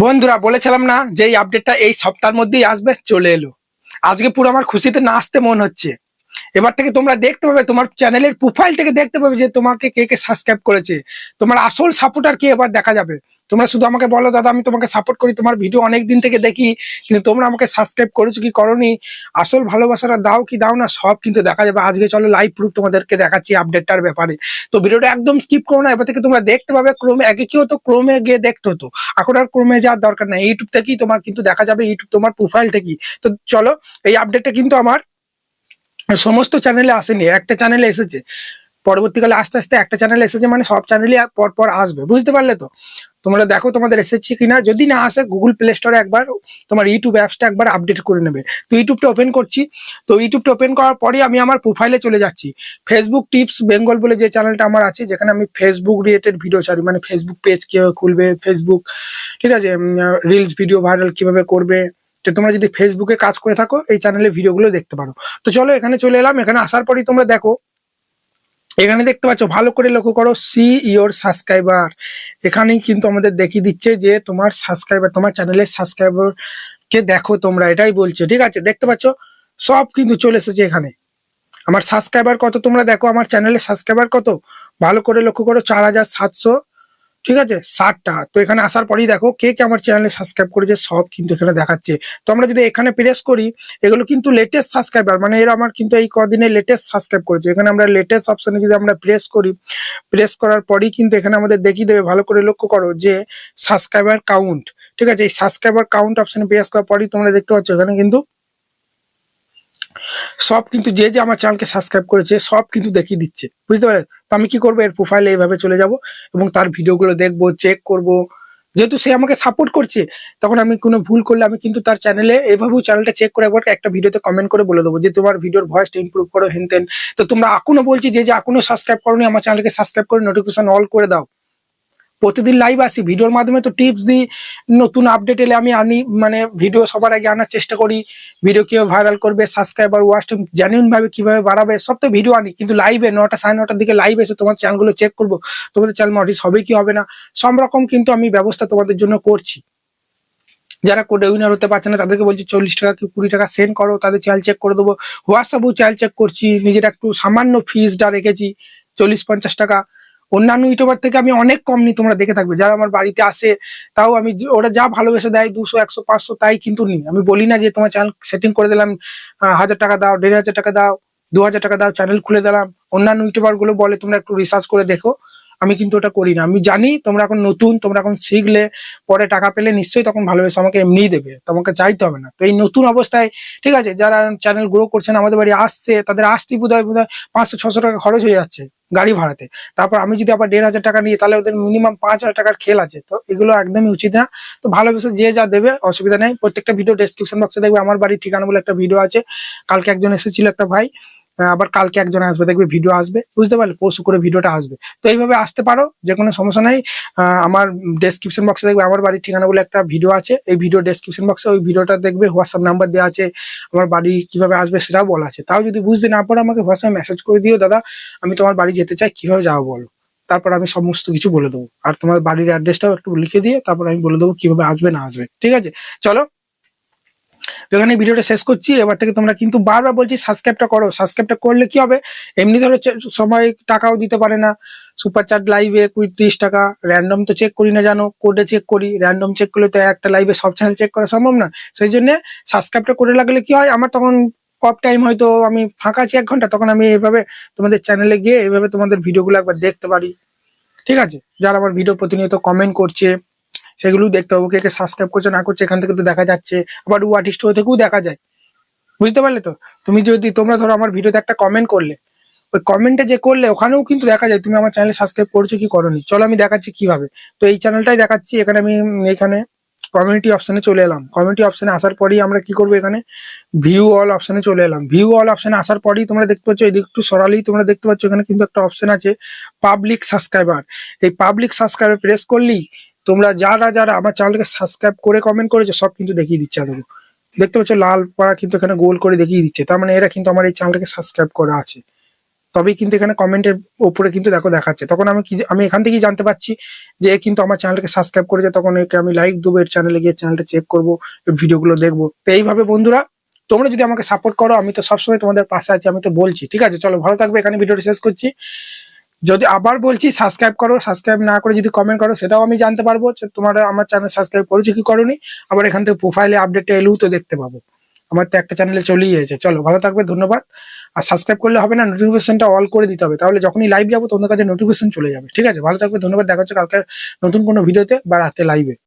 বন্ধুরা, বলেছিলাম না যে এই আপডেটটা এই সপ্তাহের মধ্যেই আসবে? চলে এলো। আজকে পুরো আমার খুশিতে না আসতে মন হচ্ছে। এবার থেকে তোমরা দেখতে পাবে, তোমার চ্যানেলের প্রোফাইল থেকে দেখতে পাবে যে তোমাকে কে কে সাবস্ক্রাইব করেছে। তোমার আসল সাপোর্টার কে এবার দেখা যাবে। তোমরা শুধু আমাকে বলো দাদা, আমি তোমাকে সাপোর্ট করি। তোমার ভিডিও অনেক দিন থেকে দেখি, কিন্তু তোমরা আমাকে সাবস্ক্রাইব করেছ কি করনি? আসল ভালোবাসাটা দাও কি দাও না, সব কিন্তু দেখা যাবে। আজকে চলো লাইভ প্রুফ তোমাদেরকে দেখাচ্ছি আপডেটটার ব্যাপারে। তো ভিডিওটা একদম স্কিপ করো না, এবার থেকে তোমরা দেখতে পাবে ক্রোমে, আগে কি হতো? ক্রোমে গিয়ে দেখতে হতো। এখন আর ক্রমে যাওয়ার দরকার নাই। ইউটিউব থেকেই তোমার কিন্তু দেখা যাবে ইউটিউব তোমার প্রোফাইল থেকেই। তো চলো, এই আপডেটটা কিন্তু আমার সমস্ত চ্যানেলে আসেনি। একটা চ্যানেলে এসেছে। পরবর্তীকালে আস্তে আস্তে একটা চ্যানেল এসেছে মানে সব চ্যানেলই পর পর আসবে, বুঝতে পারলে তো? তোমরা দেখো তোমাদের এসেছে কিনা, যদি না আসে গুগল প্লে স্টোরে একবার তোমার ইউটিউব অ্যাপসটা একবার আপডেট করে নেবে। তো ইউটিউবটা ওপেন করছি, তো ইউটিউবটা ওপেন করার পরে আমি আমার প্রোফাইলে চলে যাচ্ছি। ফেসবুক টিপস বেঙ্গল বলে যে চ্যানেলটা আমার আছে, যেখানে আমি ফেসবুক রিলেটেড ভিডিও ছাড়ি মানে ফেসবুক পেজ কীভাবে খুলবে ফেসবুক ঠিক আছে রিলস ভিডিও ভাইরাল কীভাবে করবে। তো তোমরা যদি ফেসবুকে কাজ করে থাকো, এই চ্যানেলে ভিডিওগুলো দেখতে পারো। তো চলো এখানে চলে এলাম, এখানে আসার পরেই তোমরা দেখো এখানে দেখতে পাচ্ছ, ভালো করে লক্ষ্য করো সি ইয়োর সাবস্ক্রাইবার এখানেই কিন্তু আমাদের দেখিয়ে দিচ্ছে যে তোমার সাবস্ক্রাইবার তোমার চ্যানেলের সাবস্ক্রাইবার কে দেখো তোমরা, এটাই বলছে, ঠিক আছে? দেখতে পাচ্ছ? সব কিন্তু চলে এসেছে এখানে। আমার সাবস্ক্রাইবার কত তোমরা দেখো? আমার চ্যানেলের সাবস্ক্রাইবার কত? ভালো করে লক্ষ্য করো, চার হাজার সাতশো ঠিক আছে? ষাটটা। তো এখানে আসার পরেই দেখো কে কে আমার চ্যানেলে সাবস্ক্রাইব করেছে সব কিন্তু এখানে দেখাচ্ছে। তো আমরা যদি এখানে প্রেস করি, এগুলো কিন্তু লেটেস্ট সাবস্ক্রাইবার মানে এরা আমার কিন্তু এই কদিনে লেটেস্ট সাবস্ক্রাইব করেছে। এখানে আমরা লেটেস্ট অপশনে যদি আমরা প্রেস করি প্রেস করার পরেই কিন্তু এখানে আমাদের দেখিয়ে দেবে। ভালো করে লক্ষ্য করো যে সাবস্ক্রাইবার কাউন্ট ঠিক আছে? এই সাবস্ক্রাইবার কাউন্ট অপশনে প্রেস করার পরেই তোমরা দেখতে পাচ্ছ এখানে কিন্তু সব কিন্তু যে যে আমার চ্যানেলকে সাবস্ক্রাইব করেছে, সব কিন্তু দেখিয়ে দিচ্ছে। বুঝতে পারলে? তো আমি কি করব? এর প্রোফাইলে এইভাবে চলে যাব এবং তার ভিডিওগুলো দেখব চেক করব। যেহেতু সে আমাকে সাপোর্ট করছে, তখন আমি কোনো ভুল করলে আমি কিন্তু তার চ্যানেলে এভাবেও চ্যানেলটা চেক করে একবার একটা ভিডিওতে কমেন্ট করে বলে দেবো যে, তোমার ভিডিওর ভয়েসটা ইম্প্রুভ করো, হেনতেন। তো তোমরা এখনও বলছি, যে যে এখনও সাবস্ক্রাইব করোনি, আমার চ্যানেলকে সাবস্ক্রাইব করে নোটিফিকেশন অল করে দাও। প্রতিদিন লাইভ আসি ভিডিওর মাধ্যমে তো টিপস দিই, নতুন আপডেট এলে আমি আনি মানে ভিডিও সবার আগে আনার চেষ্টা করি ভিডিও কীভাবে ভাইরাল করবে সাবস্ক্রাইবার ওয়াচ টাইম জেনুইন ভাবে কীভাবে বাড়াবে, সব তো ভিডিও আনি, কিন্তু লাইভে নটা সাড়ে নটার দিকে লাইভ এসে তোমার চ্যানেলগুলো চেক করব, তোমাদের চ্যানেল মডিস হবে কি হবে না, সব রকম কিন্তু আমি ব্যবস্থা তোমাদের জন্য করছি। যারা কোডে উইনার হতে পারছে না, তাদেরকে বলছি চল্লিশ টাকা কি কুড়ি টাকা সেন্ড করো, তাদের চ্যানেল চেক করে দেবো। হোয়াটসঅ্যাপেও চ্যানেল চেক করছি, নিজের একটু সামান্য ফিজটা রেখেছি, চল্লিশ পঞ্চাশ টাকা। অন্যান্য ইউটিউবার থেকে আমি অনেক কম নিই তোমরা দেখে থাকবে। যারা আমার বাড়িতে আসে, তাও আমি ওরা যা ভালোবেসে দেয়, দুশো, একশো, পাঁচশো, তাই কিন্তু নিই আমি বলি না যে, তোমার চ্যানেল সেটিং করে দিলাম হাজার টাকা দাও, দেড় হাজার টাকা দাও, দু হাজার টাকা দাও চ্যানেল খুলে দিলাম। অন্যান্য ইউটিউবারগুলো বলে, তোমরা একটু রিসার্চ করে দেখো। আমি কিন্তু ওটা করি না। আমি জানি তোমরা এখন নতুন, তোমরা এখন শিখলে, পরে টাকা পেলে নিশ্চয়ই তখন ভালোবেসে আমাকে এমনিই দেবে। তোমাকে চাইতে হবে না। তো এই নতুন অবস্থায়, ঠিক আছে, যারা চ্যানেল গ্রো করছেন, আমাদের বাড়ি আসছে, তাদের আসতেই বোধ হয় বোধ হয় পাঁচশো, ছশো টাকা খরচ হয়ে যাচ্ছে গাড়ি ভাড়াতে। তারপর আমি যদি আবার দেড় হাজার টাকা নিই, তাহলে ওদের মিনিমাম পাঁচ হাজার টাকার খেল আছে। তো এগুলো একদমই উচিত না। তো ভালোবেসে যে যা দেবে, অসুবিধা নেই। প্রত্যেকটা ভিডিও ডেসক্রিপশন বক্সে দেখবে। আমার বাড়ির ঠিকানা বলে একটা ভিডিও আছে। কালকে একজন এসেছিল একটা ভাই। আবার কালকে একজন আসবে, দেখবে ভিডিও আসবে, বুঝতে পারলে পরশু করে ভিডিওটা আসবে। তো এইভাবে আসতে পারো যে কোনো সমস্যা নাই। আমার ডেসক্রিপশন বক্সে দেখবে আমার বাড়ির ঠিকানা বলে একটা ভিডিও আছে। এই ভিডিও ডেসক্রিপশন বক্সে ওই ভিডিওটা দেখবে হোয়াটসঅ্যাপ নাম্বার দেওয়া আছে, আমার বাড়ি কীভাবে আসবে সেটাও বলা আছে। তাও যদি বুঝতে না পারো আমাকে হোয়াটসঅ্যাপ মেসেজ করে দিও, দাদা, আমি তোমার বাড়ি যেতে চাই, কীভাবে যাব বলো? তারপর আমি সমস্ত কিছু বলে দেবো। আর তোমার বাড়ির অ্যাড্রেসটাও একটু লিখে দিয়ে, তারপর আমি বলে দেবো কীভাবে আসবে, না আসবে। ঠিক আছে? চলো তো এখানে ভিডিওটা শেষ করছি। এবার থেকে তোমরা কিন্তু বারবার বলছি সাবস্ক্রাইবটা করো। সাবস্ক্রাইবটা করলে কি হবে? এমনি ধরো সময় টাকাও দিতে পারে না। সুপার চার্ট লাইভে কুড়ি তিরিশ টাকা। র্যান্ডম তো চেক করি না জানো? কোডে চেক করি। র্যান্ডম চেক করলে তো একটা লাইভে সব চ্যানেল চেক করা সম্ভব না। সেই জন্য সাবস্ক্রাইবটা করে লাগলে কি হয়? আমার তখন অফ টাইম হয়তো আমি ফাঁকা আছি এক ঘণ্টা, তখন আমি এইভাবে তোমাদের চ্যানেলে গিয়ে এইভাবে তোমাদের ভিডিওগুলো একবার দেখতে পারি। ঠিক আছে? যারা আমার ভিডিও প্রতিনিয়ত কমেন্ট করছে সেগুলো দেখতে পাবো কে কে সাবস্ক্রাইব করছে, না করছে, এখান থেকে তো দেখা যাচ্ছে। আবার ওয়াট স্টোর থেকেও দেখা যায়। বুঝতে পারলে তো? তুমি যদি, তোমরা ধরো আমার ভিডিওতে একটা কমেন্ট করলে, ওই কমেন্টে যে করলে, ওখানেও কিন্তু দেখা যায়, তুমি আমার চ্যানেলে সাবস্ক্রাইব করছ কি করনি? চলো আমি দেখাচ্ছি কীভাবে। তো এই চ্যানেলটাই দেখাচ্ছি, এখানে আমি এখানে কমিউনিটি অপশানে চলে এলাম। কমিউনিটি অপশানে আসার পরেই আমরা কি করব এখানে? ভিউ অল অপশানে চলে এলাম। ভিউ অল অপশনে আসার পরেই তোমরা দেখতে পাচ্ছ, এদিকে একটু সরালেই তোমরা দেখতে পাচ্ছ, এখানে কিন্তু একটা অপশান আছে পাবলিক সাবস্ক্রাইবার এই পাবলিক সাবস্ক্রাইবার প্রেস করলেই তোমরা যারা যারা আমার চ্যানেলকে সাবস্ক্রাইব করে কমেন্ট করেছ, সব কিন্তু দেখিয়ে দিচ্ছে দেবো দেখতে পাচ্ছ লাল পাড়া কিন্তু এখানে গোল করে দেখিয়ে দিচ্ছে। তার মানে এরা কিন্তু আমার এই চ্যানেলটাকে সাবস্ক্রাইব করা আছে। তবেই কিন্তু এখানে কমেন্টের উপরে কিন্তু দেখো দেখাচ্ছে। তখন আমি কি, আমি এখান থেকেই জানতে পারছি যে এ কিন্তু আমার চ্যানেলকে সাবস্ক্রাইব করেছে। তখন একে আমি লাইক দেবো, এর চ্যানেলে গিয়ে চ্যানেলটা চেক করব ভিডিওগুলো দেখব। তো এইভাবে বন্ধুরা, তোমরা যদি আমাকে সাপোর্ট করো, আমি তো সবসময় তোমাদের পাশে আছি, আমি তো বলছি। ঠিক আছে? চলো, ভালো থাকবে, এখানে ভিডিওটা শেষ করছি। যদি আবার বলছি সাবস্ক্রাইব করো সাবস্ক্রাইব না করে যদি কমেন্ট করো, সেটাও আমি জানতে পারব যে তোমরা, আমার চ্যানেল সাবস্ক্রাইব করেছ কি করনি। আবার এখান থেকে প্রোফাইলে আপডেটটা এলেও তো দেখতে পাবো। আমার তো একটা চ্যানেলে চলেই এসেছে চলো, ভালো থাকবে, ধন্যবাদ। আর সাবস্ক্রাইব করলে হবে না নোটিফিকেশনটা অল করে দিতে হবে। তাহলে যখনই লাইভ যাব তোমাদের কাছে নোটিফিকেশন চলে যাবে। ঠিক আছে? ভালো থাকবে, ধন্যবাদ। দেখা হচ্ছে কালকে নতুন কোনো ভিডিওতে বা রাতে লাইভে